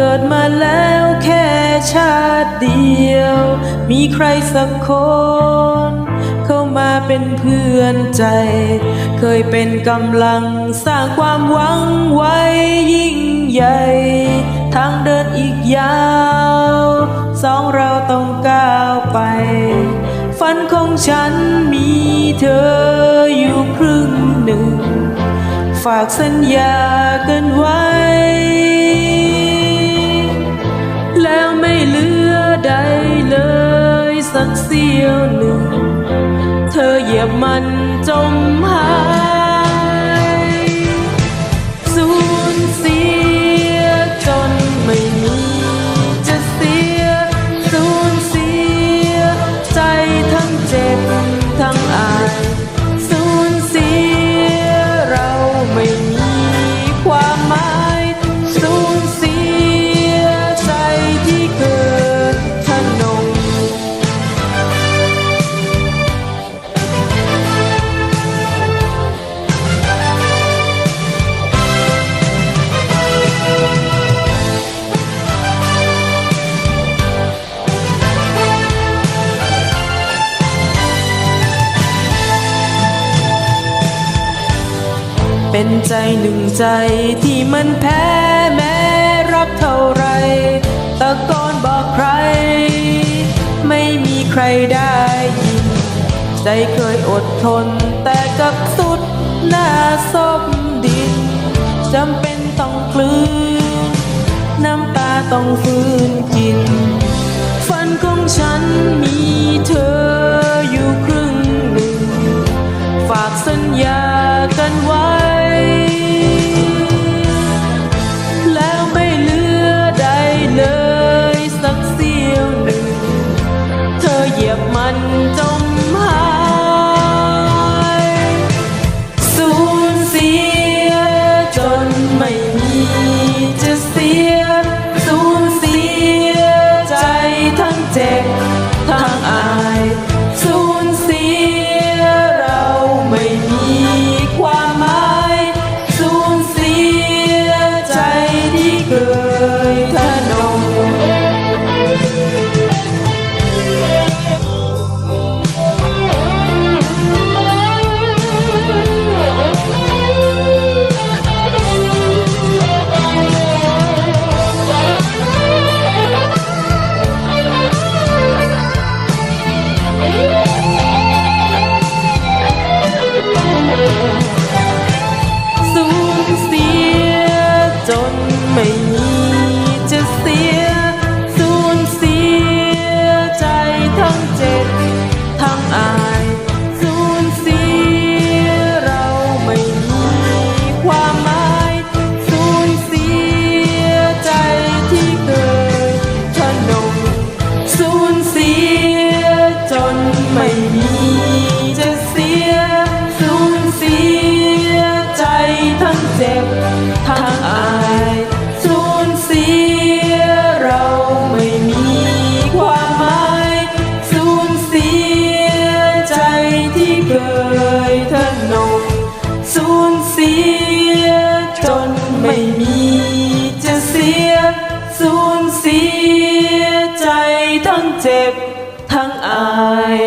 เกิดมาแล้วแค่ชาติเดียว มีใครสักคน เข้ามาเป็นเพื่อนใจ เคยเป็นกำลังสร้างความหวังไว้ยิ่งใหญ่ ทางเดินอีกยาว สองเราต้องก้าวไป ฝันของฉันมีเธออยู่ครึ่งหนึ่ง ฝากสัญญากันไว้ สักเสี้ยวหนึ่ง เธอเหยียบมันจมหาย เป็นใจหนึ่งใจที่มันแพ้แม้รักเท่าไรตะโกนบอกใคร ไม่มีใครได้ยิน ใจเคยอดทนแต่กับสุดหน้าซบดินจำเป็นต้องกลืนน้ำตาต้องฟื้น น เคยทะนงสูญเสีย จนไม่มีจะเสีย สูญเสียใจทั้งเจ็บ ทั้งอาย